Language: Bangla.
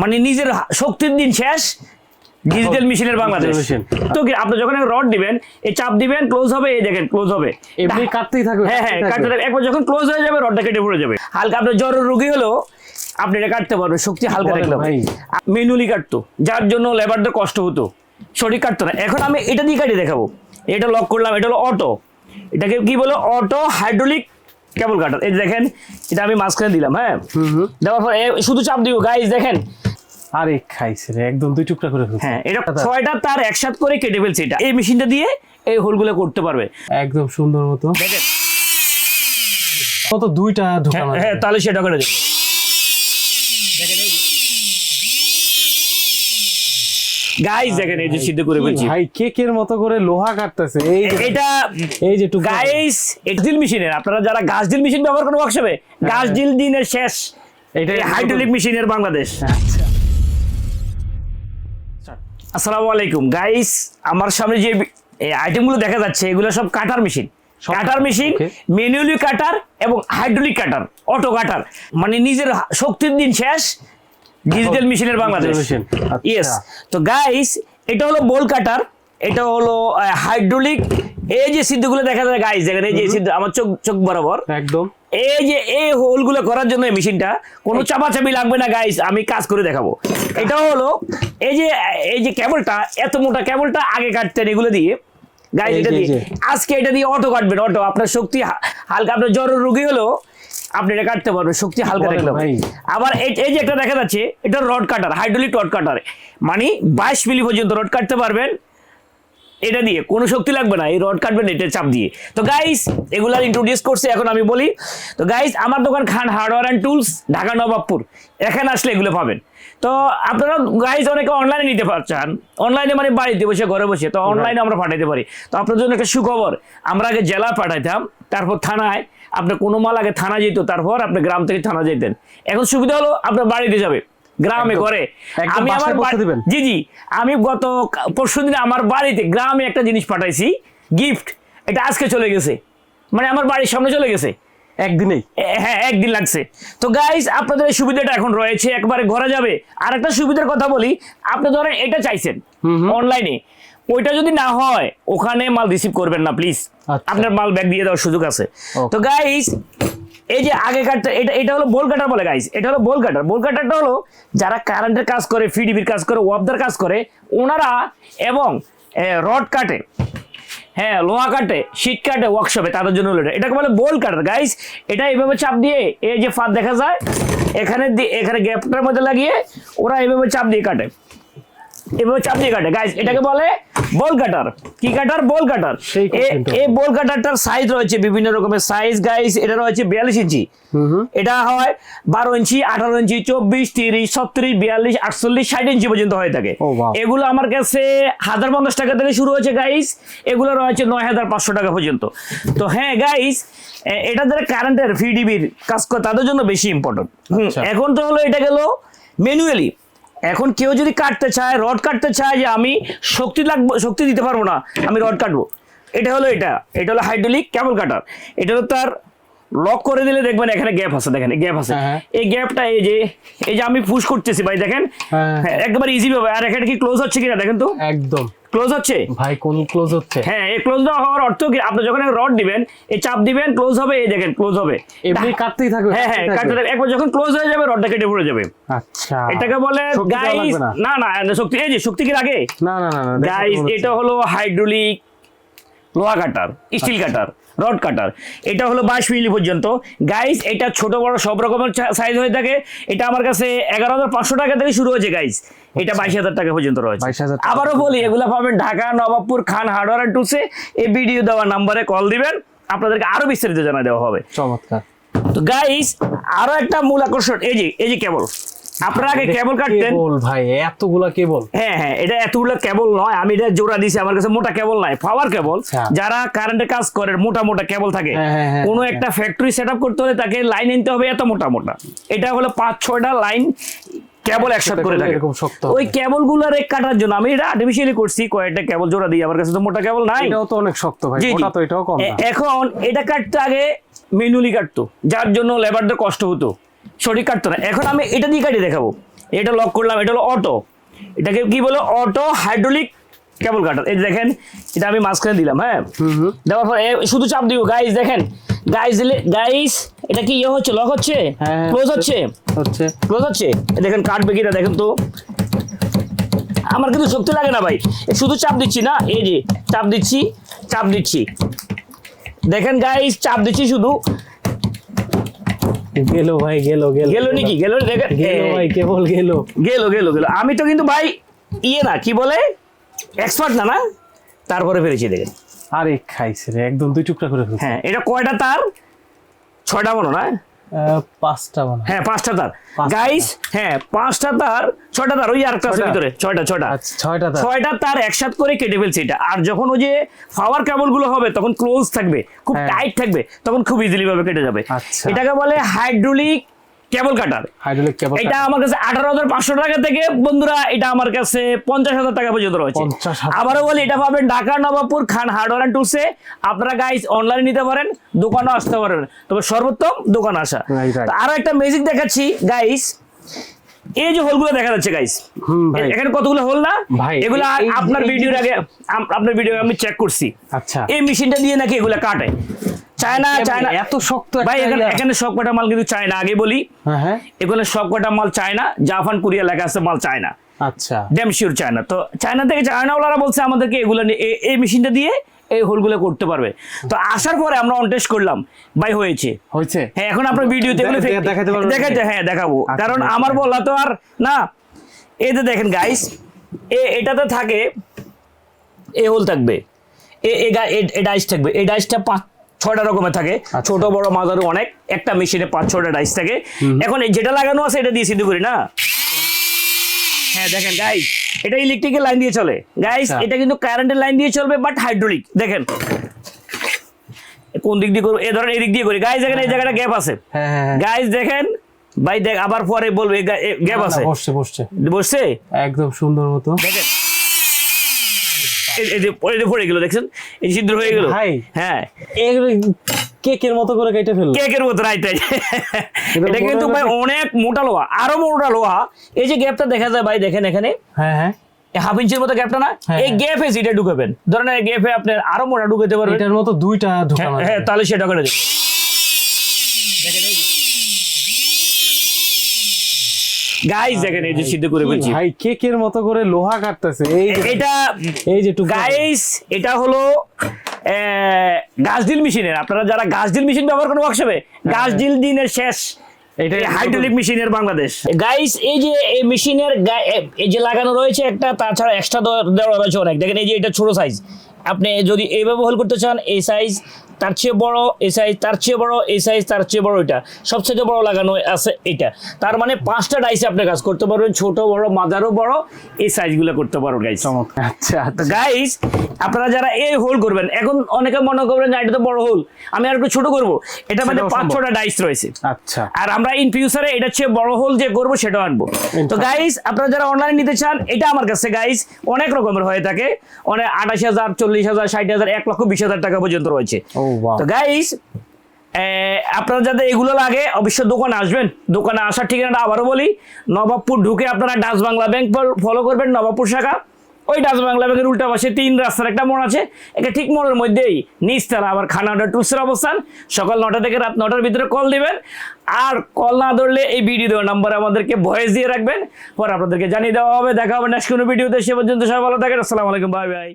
মানে নিজের শক্তির দিন শেষ ডিজিটাল মেশিনের বাংলাদেশ। তো কি আপনি যখন রড দিবেন এই চাপ দিবেন ক্লোজ হবে এই দেখেন ক্লোজ হবে। এমনি কাটতেই থাকবে হ্যাঁ হ্যাঁ কাটতে। একবার যখন ক্লোজ হয়ে যাবে রডটা কেটে পড়ে যাবে। হালকা আপনার জ্বর রোগী হলো আপনি এটা কাটতে পারবেন শক্তি হালকা ভাই। মেনুলি কাটতো যার জন্য লেবারদের কষ্ট হতো সঠিক কাটতো না। এখন আমি এটা দিয়ে কাটিয়ে দেখাবো। এটা লক করলাম এটা হলো অটো এটাকে কি বলো? অটো হাইড্রোলিক কেবল কাটার এই দেখেন এটা আমি মাঝখানে দিলাম হ্যাঁ? দেওয়ার পর শুধু চাপ দিব। গাইজ দেখেন আরে খাইছে রে একদম দুই টুকরা করে ফেলছে। হ্যাঁ এটা। ছয়টা তার একসাথ করে কেটে ফেলছে এটা। এই মেশিনটা দিয়ে এই হোলগুলো করতে পারবে। একদম সুন্দর মতো। দেখেন। কত দুইটা হ্যাঁ, ঢোকানো হ্যাঁ তাহলে সেটা করে দেবো। গাইজ দেখেন এই যে সিদ্ধ করে ফেলছি। ভাই কেকের মতো করে লোহা কাটতেছে। এই এটা এই যে টুকরা। গাইস এটা ডিল মেশিনের আপনারা যারা গাছ ডিল মেশিন ব্যবহার করেন ওয়ার্কশপে গাছ ডিল দিনের শেষ এটা হাইড্রোলিক মেশিনের বাংলাদেশ। আচ্ছা। আসসালামু আলাইকুম। গাইস আমার সামনে যে আইটেমগুলো দেখা যাচ্ছে এগুলো সব cutter machine cutter machine. Manually cutter এবং হাইড্রোলিক কাটার অটো কাটার মানে নিজের শক্তির দিন শেষ ডিজিটাল মেশিনের বাংলাদেশ। আচ্ছা। ইয়েস তো গাইস এটা হলো বোল কাটার এটা হলো হাইড্রোলিক এই যে সিদ্ধগুলো দেখা যায় গাইস দেখেন এই যে সিদ্ধ আমার চোখ চোখ বরাবর। একদম। এই যে এই হোলগুলো করার জন্য এই মেশিনটা কোনো চাপাচাপি লাগবে না গাইস আমি কাজ করে দেখাবো। এটা হলো এই যে এই যে কেবলটা এত মোটা কেবলটা আগে কাটতেন এগুলো দিয়ে। গাইস এটা দিয়ে। আজকে এটা দিয়ে অটো কাটবেন অটো আপনার শক্তি হালকা আপনার জ্বর রোগী হলো আপনি এটা কাটতে পারবেন শক্তি হালকা রাখলাম ভাই। আবার এই এই যে একটা দেখা যাচ্ছে এটা rod cutter hydraulic rod cutter মানে বাইশ মিলি পর্যন্ত রড কাটতে পারবেন। এটা দিয়ে কোনো শক্তি লাগবে না এই রড কাটবেন এটা চাপ দিয়ে। তো গাইস এগুলা ইন্ট্রোডিউস করছে এখন আমি বলি। তো গাইস আমার দোকান Khan hardware and tools Dhaka Nawabpur. এখানে আসলে এগুলো পাবেন। তো আপনারা গাইস অনেকে অনলাইনে নিতে পারছেন অনলাইনে মানে বাড়িতে বসে ঘরে বসে তো অনলাইনে আমরা পাঠাইতে পারি। তো আপনার জন্য একটা সুখবর আমরা আগে জেলা পাঠাইতাম তারপর থানায়। আপনার কোনো মাল আগে থানা যেত তারপর আপনি গ্রাম থেকে থানা যেতেন। এখন সুবিধা হলো আপনার বাড়িতে যাবে। গ্রামে। করে আমি আমার? জি জি। আমি গত পরশু দিনে আমার বাড়িতে গ্রামে একটা জিনিস পাঠাইছি। গিফট এটা আজকে চলে গেছে। মানে আমার বাড়ির সামনে চলে গেছে। একদিনেই? হ্যাঁ একদিন লাগছে। তো গাইস আপনাদের এই সুবিধাটা এখন রয়েছে। একবারে ঘরে যাবে। আর একটা সুবিধার কথা বলি। আপনি ধরেন এটা চাইছেন অনলাইনে ওইটা যদি না হয় ওখানে মাল রিসিভ করবেন না প্লিজ আচ্ছা। আপনার মাল ব্যাগ দিয়ে দেওয়ার সুযোগ আছে। তো গাইস এই যে আগে কাটটা এটা এটা হলো বোল কাটার বলে গাইস এটা হলো বোল কাটার বোল কাটারটা হলো যারা কারেন্টের কাজ করে ফিডিবির কাজ করে ওয়াবদার কাজ করে ওনারা এবং রড কাটে হ্যাঁ লোহা কাটে শীত কাটে ওয়ার্কশপে তাদের জন্য হলো এটা। এটাকে বলে বোল কাটার গাইস এটা এইভাবে চাপ দিয়ে এই যে ফাঁদ দেখা যায় এখানে এখানে গ্যাপটার মধ্যে লাগিয়ে ওরা এইভাবে চাপ দিয়ে কাটে। এভাবে চাপ দিয়ে কাটে। গাইস এটাকে বলে বল কাটার কি কাটার বল কাটার। এই বল কাটারটার সাইজ রয়েছে বিভিন্ন রকমের। সাইজ গাইস এটা রয়েছে বিয়াল্লিশ ইঞ্চি। এটা হয় বারো ইঞ্চি আঠারো ইঞ্চি চব্বিশ তিরিশ ছত্রিশ বিয়াল্লিশ আটচল্লিশ ষাট ইঞ্চি পর্যন্ত হয়ে থাকে। এগুলো আমার কাছে হাজার পঞ্চাশ টাকা থেকে শুরু হয়েছে গাইস এগুলো রয়েছে নয় হাজার পাঁচশো টাকা পর্যন্ত। তো হ্যাঁ গাইস এটা যারা কারেন্টের ভিডিবির কাজ করে তাদের জন্য বেশি ইম্পর্টেন্ট আচ্ছা। এখন তো হলো এটা গেল ম্যানুয়ালি এখন কেউ যদি কাটতে চায় রড কাটতে চায় যে আমি শক্তি লাগবো শক্তি দিতে পারব না আমি রড কাটবো। এটা হলো এটা এটা হলো হাইড্রোলিক কেবল কাটার এটা হলো তার লক করে দিলে দেখবেন এখানে গ্যাপ আছে দেখেন গ্যাপ আছে। হ্যাঁ, হ্যাঁ। এই গ্যাপটা এই যে এই যে আমি পুশ করতেছি ভাই দেখেন। হ্যাঁ। একবার ইজি ভাবে। আর এখানে কি ক্লোজ হচ্ছে কিনা দেখেন তো? একদম। ক্লোজ হচ্ছে? ভাই কোন ক্লোজ হচ্ছে? হ্যাঁ এই ক্লোজ না হওয়ার অর্থ কি? আপনি যখন রড দিবেন এই চাপ দিবেন ক্লোজ হবে এই দেখেন ক্লোজ হবে। এমনি কাটতেই থাকবে হ্যাঁ হ্যাঁ কাটতে থাকবে। একবার যখন ক্লোজ হয়ে যাবে রডটা কেটে পড়ে যাবে। আচ্ছা। এটাকে বলে গাইস না? না শক্তি এই যে শক্তি কি লাগে? না না না গাইস এটা হলো হাইড্রোলিক লোহা কাটার স্টিল কাটার রড কাটার। এটা হলো বাইশ মিলি পর্যন্ত। গাইস এটা ছোট বড় সব রকমের সাইজ হয়ে থাকে। এটা আমার কাছে এগারো হাজার পাঁচশো টাকা থেকে শুরু হয়েছে গাইস এটা বাইশ হাজার টাকা পর্যন্ত রয়েছে। আবারও বলি এগুলো পাবেন ঢাকা নবাবপুর খান হার্ডওয়ার অ্যান্ড টুলসে এই ভিডিও দেওয়া নাম্বারে কল দিবেন। আপনাদেরকে আরও বিস্তারিত জানা দেওয়া হবে। চমৎকার। তো গাইস আরও একটা মূল আকর্ষণ। এই যে এই যে কেবল আপনারা আগে কেবল কাটতেন। কেবল ভাই এতগুলা কেবল। হ্যাঁ হ্যাঁ এটা এতগুলো কেবল নয় আমি এটা জোড়া দিছি আমার কাছে মোটা কেবল নাই পাওয়ার কেবল। আচ্ছা। যারা কারেন্টে কাজ করে মোটা মোটা কেবল থাকে। হ্যাঁ, হ্যাঁ, হ্যাঁ, কোনো। একটা ফ্যাক্টরি সেট করতে হলে তাকে লাইন নিতে হবে এত মোটা মোটা। এটা হলো পাঁচ ছয়টা লাইন কেবল একসাথে করে থাকে। এরকম শক্ত ওই কেবলগুলার কাটার জন্য আমি এটা আর্টিফিশিয়ালি করছি কয়েকটা কেবল জোড়া দিই আমার কাছে তো মোটা কেবল নাই। এটাও তো অনেক শক্ত ভাই জি। তো এটাও কম এখন এটা কাটতে আগে ম্যানুয়ালি কাটতো যার জন্য লেবারদের কষ্ট হতো। সঠিক কাটতো না। এখন আমি এটা দিয়ে কাটিয়ে দেখাবো। এটা লক করলাম এটা হলো অটো এটাকে কি বলে? অটো হাইড্রোলিক কেবল কাটার এই দেখেন এটা আমি মাঝখানে দিলাম হ্যাঁ? দেওয়ার পর শুধু চাপ দিব গাইস দেখেন। গাইস দিলে গাইস এটা কি ইয়ে হচ্ছে? লক হচ্ছে? হ্যাঁ, ক্লোজ হচ্ছে। হচ্ছে? ক্লোজ হচ্ছে? দেখেন কাটবে কিনা দেখেন তো। আমার কিন্তু শক্তি লাগে না ভাই। শুধু চাপ দিচ্ছি না এই যে চাপ দিচ্ছি চাপ দিচ্ছি। দেখেন গাইস চাপ দিচ্ছি শুধু। গেল ভাই গেলো গেলো গেলো নাকি? গেলো। গেলো ভাই কেবল গেলো। গেলো গেলো গেলো। আমি তো কিন্তু ভাই ইয়ে না কি বলে? এক্সপার্ট না না? তারপরে ফেরেছি দেখেন। আরে খাইছে রে একদম দুই টুকরা করে হ্যাঁ এটা কয়টা তার? ছয়টা মনে না। পাঁচটা হ্যাঁ পাঁচটা তার। গাইস হ্যাঁ পাঁচটা তার ছয়টা তার ওই আর ক্লাসের ছয়টা? ভিতরে ছয়টা ছয়টা আচ্ছা ছয়টা তার ছয়টা তার একসাথে করে কেটে ফেলছে এটা আর যখন ওই যে পাওয়ার কেবলগুলো হবে তখন ক্লোজ থাকবে খুব হ্যাঁ। টাইট থাকবে তখন খুব ইজিলি ভাবে কেটে যাবে আচ্ছা। এটাকে বলে হাইড্রোলিক কেবল কাটার। এটা আমার কাছে আঠারো হাজার পাঁচশো টাকা থেকে বন্ধুরা এটা আমার কাছে পঞ্চাশ হাজার টাকা পর্যন্ত রয়েছে। 50,000 আবারও বলি এটা পাবেন ঢাকা নবাবপুর খান হার্ডওয়ার অ্যান্ড টুলসে। আপনারা গাইস অনলাইনে নিতে পারেন দোকানেও আসতে পারেন। তবে সর্বোত্তম দোকান আসা। আরও একটা ম্যাজিক দেখাচ্ছি গাইস এই যে হোলগুলো দেখা যাচ্ছে গাইস এখানে কতগুলো হোল না? এগুলো আপনার ভিডিওর আগে আপনার ভিডিও আমি চেক করছি। আচ্ছা। এই মেশিনটা দিয়ে নাকি এগুলো কাটে। চায়না চায়না এত শক্ত ভাই এখানে এখানে সব কটা মাল কিন্তু চায়না আগে বলি। হ্যাঁ হ্যাঁ। এগুলো সব কটা মাল চায়না জাপান কোরিয়া লেখা আছে মাল চায়না আচ্ছা। ড্যাম শিওর চায়না তো চায়না থেকে চায়নাওয়ালারা বলছে আমাদেরকে এগুলো এই মেশিনটা দিয়ে এই হোলগুলো করতে পারবে। তো আসার পরে আমরা অন টেস্ট করলাম। ভাই হয়েছে। হয়েছে? হ্যাঁ এখন আপনার ভিডিওতে এগুলো দেখাতে পারবেন দেখাতে হ্যাঁ দেখাবো। আচ্ছা, কারণ আমার বলা তো আর না। এই যে দেখেন গাইস এ এটাতে থাকে এ হোল থাকবে। এ- এ ডাইস থাকবে। এই ডাইসটা পাঁচ ছয়টা রকমের থাকে। আচ্ছা। ছোট বড় মাঝারি অনেক। একটা মেশিনে পাঁচ ছয়টা ডাইস থাকে। এখন এই যেটা লাগানো আছে এটা দিয়ে সিদ্ধ করি না? হ্যাঁ দেখেন গাইস এটা ইলেকট্রিকের লাইন দিয়ে চলে। গাইস আচ্ছা। এটা কিন্তু কারেন্টের লাইন দিয়ে চলবে বাট হাইড্রোলিক দেখেন। কোন দিক দিয়ে করব? এ ধরেন এদিক দিয়ে করি। গাইস দেখেন এই জায়গাটা গ্যাপ আছে। হ্যাঁ হ্যাঁ হ্যাঁ। গাইস দেখেন ভাই দেখ আবার পরে বলবে গ্যাপ আছে। বসছে বসছে। বসছে? একদম সুন্দর মতো। দেখেন। এই- যে পড়ে গেল দেখছেন? এই ছিদ্র হয়ে গেল। হ্যাঁ। কেকের মতো করে কেটে ফেলল। কেকের মতো রাইট রাইট। এটা কিন্তু ভাই অনেক মোটা লোহা আরও মোটা লোহা। এই যে গ্যাপটা দেখা যায় ভাই দেখেন এখানে। হ্যাঁ হ্যাঁ। হাফ ইঞ্চির মতো গ্যাপটা না? হ্যাঁ, এই হ্যাঁ। গ্যাপে সিটে ঢুকাবেন ধরেন এই গ্যাপে আপনি আরও মোটা ঢুকাতে পারবেন। এটার মতো দুইটা হ্যাঁ, ঢুকানো হ্যাঁ তাহলে সেটা করে দেবেন গাইস দেখেন এই যে সিদ্ধ করে বলছি ভাই কেকের মতো করে লোহা কাটতেছে এই এটা এই যে গাইস এটা হলো গাছ ডিল মেশিনের। আপনারা যারা গাছ ডিল মেশিন ব্যবহার করেন ওয়ার্কশপে গাছ ডিল দিনের শেষ এটা হাইড্রোলিক মেশিনের বাংলাদেশ। গাইস এই যে এই মেশিনের এই যে লাগানো রয়েছে একটা তাছাড়া এক্সট্রা দেওয়া রয়েছে অনেক। দেখেন এই যে এটা ছোট সাইজ আপনি যদি এইভাবে হোল করতে চান এই সাইজ তার চেয়ে বড় এই সাইজ তার চেয়ে বড় এই সাইজ তার চেয়ে বড় এটা। সবচেয়ে বড় লাগানো আছে এটা। তার মানে পাঁচটা ডাইসে আপনি কাজ করতে পারবেন ছোট বড় মাদারও বড় এই সাইজগুলো করতে পারবেন গাইস আচ্ছা আচ্ছা গাইস আপনারা যারা এই হোল করবেন এখন অনেকে মনে করবেন এটা তো বড় হোল আমি আর একটু ছোট করব। এটা মানে পাঁচ ছটা ডাইস রয়েছে। আচ্ছা। আর আমরা ইন ফিউচারে এটা চেয়ে বড় হোল যে করব সেটা আনব। তো গাইস আপনারা যারা অনলাইন নিতে চান এটা আমার কাছে গাইস অনেক রকমের হয়ে থাকে। অনেক আঠাশ হাজার চল্লিশ হাজার ষাট হাজার এক লক্ষ বিশ হাজার টাকা পর্যন্ত রয়েছে। তো গাইস আপনারা যাদের এগুলো লাগে, অবশ্যই দোকানে আসবেন। দোকানে আসার ঠিকানাটা আবারও বলি। নবাবপুর ঢুকে আপনারা ডাচ বাংলা ব্যাংক ফলো করবেন, নবাবপুর শাখা। ওই ডাচ বাংলা ব্যাংকের উল্টা পাশে তিন রাস্তার একটা মোড় আছে। এটা ঠিক মোড়ের মধ্যেই নিচতলা আবার খানাডা টুলসের অবস্থান। সকাল নটা থেকে রাত নটার ভিতরে কল দিবেন। আর কল না ধরলে এই ভিডিও দেওয়ার নাম্বার আমাদেরকে ভয়েস দিয়ে রাখবেন। পরে আপনাদেরকে জানিয়ে দেওয়া হবে। দেখা হবে নেক্সট কোনো ভিডিওতে সে পর্যন্ত সবাই ভালো থাকেন। আসসালামু আলাইকুম। Bye bye